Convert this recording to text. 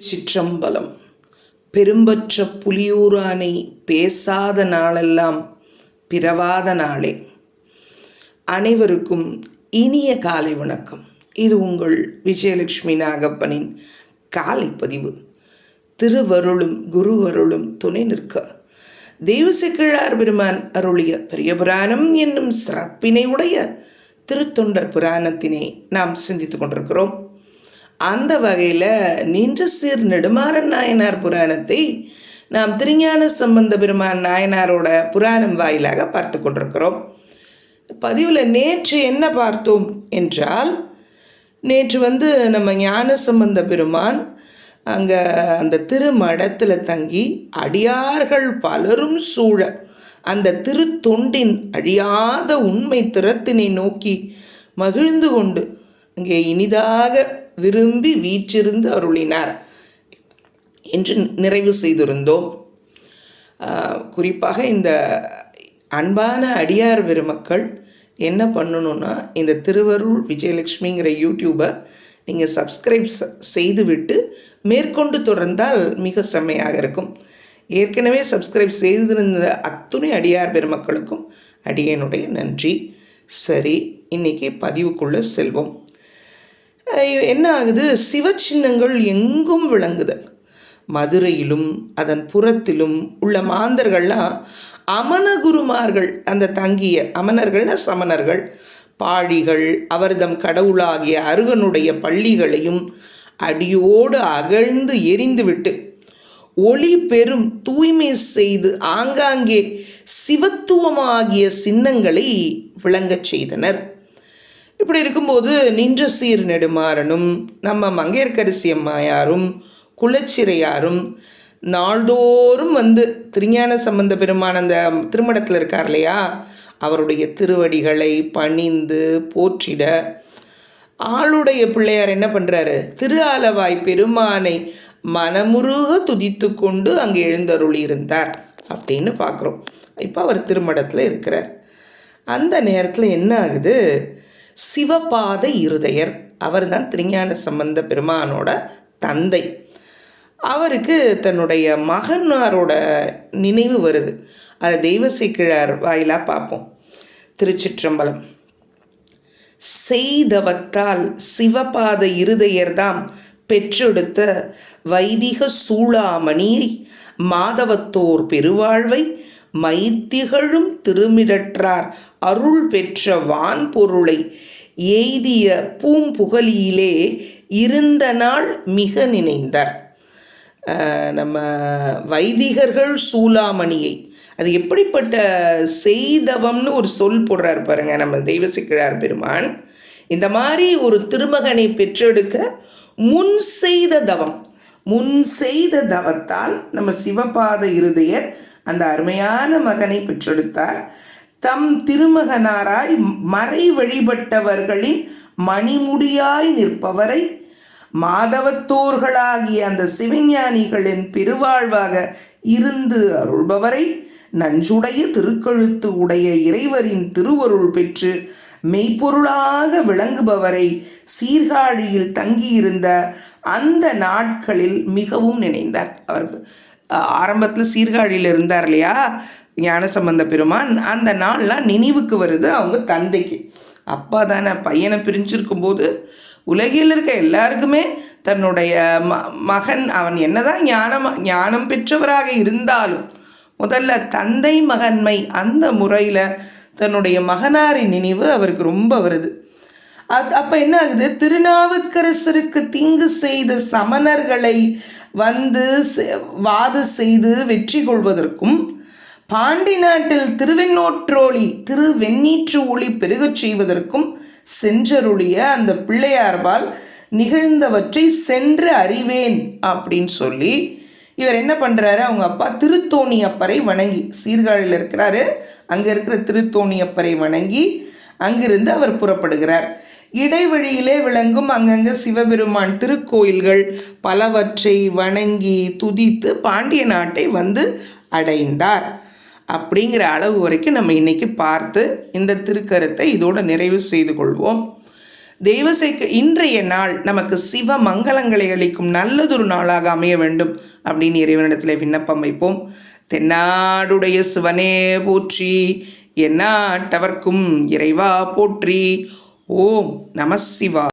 சிற்றம்பலம். பெரும்பற்ற புலியூரானை பேசாத நாளெல்லாம் பிறவாத நாளே. அனைவருக்கும் இனிய காலை வணக்கம். இது உங்கள் விஜயலட்சுமி நாகப்பனின் காலை பதிவு. திருவருளும் குருவருளும் துணை நிற்க. தெய்வசெக்கிழார் பெருமான் அருளிய பெரிய புராணம் என்னும் சிறப்பினை உடைய திருத்தொண்டர் புராணத்தினை நாம் சிந்தித்துக் கொண்டிருக்கிறோம். அந்த வகையில் நின்று சீர் நெடுமாறன் நாயனார் புராணத்தை நாம் திருஞான சம்பந்த பெருமான் நாயனாரோட புராணம் வாயிலாக பார்த்து கொண்டிருக்கிறோம். பதிவில் நேற்று என்ன பார்த்தோம் என்றால் நேற்று வந்து நம்ம ஞான சம்பந்த பெருமான் அங்கே அந்த திருமடத்தில் தங்கி அடியார்கள் பலரும் சூழ அந்த திருத்தொண்டின் அழியாத உண்மை திறத்தினை நோக்கி மகிழ்ந்து கொண்டு அங்கே இனிதாக விரும்பி வீற்றிருந்து அருளினார் என்று நிறைவு செய்திருந்தோம். குறிப்பாக இந்த அன்பான அடியார் பெருமக்கள் என்ன பண்ணணும்னா இந்த திருவருள் விஜயலட்சுமிங்கிற யூடியூப்பை நீங்கள் சப்ஸ்கிரைப் செய்துவிட்டு மேற்கொண்டு தொடர்ந்தால் மிக செம்மையாக இருக்கும். ஏற்கனவே சப்ஸ்கிரைப் செய்திருந்த அத்துணை அடியார் பெருமக்களுக்கும் அடியனுடைய நன்றி. சரி இன்றைக்கி பதிவுக்குள்ளே செல்வோம். என்ன ஆகுது? சிவச்சின்னங்கள் எங்கும் விளங்குதல். மதுரையிலும் அதன் புறத்திலும் உள்ள மாந்தர்கள்லாம் அமனகுருமார்கள் அந்த தங்கிய அமனர்கள்னா சமணர்கள். பாழிகள் அவர்தம் கடவுளாகிய அருகனுடைய பள்ளிகளையும் அடியோடு அகழ்ந்து எரிந்துவிட்டு ஒளி பெரும் தூய்மை செய்து ஆங்காங்கே சிவத்துவமாகிய சின்னங்களை விளங்கச் செய்தனர். இப்படி இருக்கும்போது நின்ற சீர் நெடுமாறனும் நம்ம மங்கையர்கரிசி அம்மாயாரும் குலச்சிறையாரும் நாள்தோறும் வந்து திருஞான சம்பந்த பெருமான் அந்த திருமணத்தில் இருக்கார் இல்லையா? அவருடைய திருவடிகளை பணிந்து போற்றிட ஆளுடைய பிள்ளையார் என்ன பண்ணுறாரு திரு ஆலவாய் பெருமானை மனமுருக துதித்து கொண்டு அங்கே எழுந்தருளி இருந்தார் அப்படின்னு பார்க்குறோம். இப்போ அவர் திருமடத்தில் இருக்கிறார். அந்த நேரத்தில் என்ன ஆகுது? சிவபாத இருதயர். அவர் தான் திருஞான சம்பந்த பெருமானோட தந்தை. அவருக்கு தன்னுடைய மகனாரோட நினைவு வருது. அதை தெய்வ சீக்கிழார் வாயிலாக பார்ப்போம். திருச்சிற்றம்பலம். செய்தவத்தால் சிவபாத இருதயர்தாம் பெற்றெடுத்த வைதிக சூளாமணியை மாதவத்தோர் பெருவாழ்வை மைத்திகழும் திருமிடற்றார் அருள் பெற்ற வான் பொருளை எய்திய பூம்புகலியிலே இருந்த நாள் மிக நினைந்தார் நம்ம வைதிகர்கள் சூலாமணியை. அது எப்படிப்பட்ட செய்தவம்னு ஒரு சொல் போடுறார் பாருங்க நம்ம தெய்வசிக்கிழார் பெருமான். இந்த மாதிரி ஒரு திருமகனை பெற்றெடுக்க முன் செய்த தவம். முன் செய்த தவத்தால் நம்ம சிவபாத இருதயர் அந்த அருமையான மகனை பெற்றெடுத்தார். தம் திருமகனாராய் மறை வழிபட்டவர்களின் மணிமுடியாய் நிற்பவரை மாதவத்தோர்களாகிய அந்த சிவஞானிகளின் பெருவாழ்வாக இருந்து அருள்பவரை நஞ்சுடைய திருக்கழுத்து உடைய இறைவரின் திருவருள் பெற்று மெய்ப்பொருளாக விளங்குபவரை சீர்காழியில் தங்கியிருந்த அந்த நாட்களில் மிகவும் நினைந்தார். அவர் ஆரம்பத்தில் சீர்காழியில் இருந்தார் இல்லையா? ஞானசம்பந்த பெருமான். அந்த நாள்லாம் நினைவுக்கு வருது அவங்க தந்தைக்கு. அப்பா தானே பையனை பிரிஞ்சிருக்கும் போது உலகில் இருக்க எல்லாருக்குமே தன்னுடைய ம மகன் அவன் என்னதான் ஞானம் ஞானம் பெற்றவராக இருந்தாலும் முதல்ல தந்தை மகன்மை அந்த முறையில் தன்னுடைய மகனாரின் நினைவு அவருக்கு ரொம்ப வருது. அது அப்போ என்ன ஆகுது? திருநாவுக்கரசருக்கு தீங்கு செய்த சமணர்களை வந்து வாது செய்து வெற்றி கொள்வதற்கும் பாண்டி நாட்டில் திருவெண்ணோற்றோழி திருவெண்ணீற்று ஒளி பெருகச் செய்வதற்கும் சென்றருளிய அந்த பிள்ளையார்பால் நிகழ்ந்தவற்றை சென்று அறிவேன் அப்படின்னு சொல்லி இவர் என்ன பண்ணுறாரு அவங்க அப்பா திருத்தோணி அப்பரை வணங்கி சீர்காழியில் இருக்கிறாரு அங்கே இருக்கிற திருத்தோணி அப்பரை வணங்கி அங்கிருந்து அவர் புறப்படுகிறார். இடைவழியிலே விளங்கும் அங்கங்கே சிவபெருமான் திருக்கோயில்கள் பலவற்றை வணங்கி துதித்து பாண்டிய நாட்டை வந்து அடைந்தார். அப்படிங்கிற அளவு வரைக்கும் நம்ம இன்னைக்கு பார்த்து இந்த திருக்கருத்தை இதோடு நிறைவு செய்து கொள்வோம். தெய்வசேக்கு இன்றைய நாள் நமக்கு சிவ மங்களங்களை அளிக்கும் நல்லதொரு நாளாக அமைய வேண்டும் அப்படின்னு இறைவனிடத்தில் விண்ணப்பம் வைப்போம். தென்னாடுடைய சிவனே போற்றி என்னாட்டவர்க்கும் இறைவா போற்றி ఓం నమ శివాయ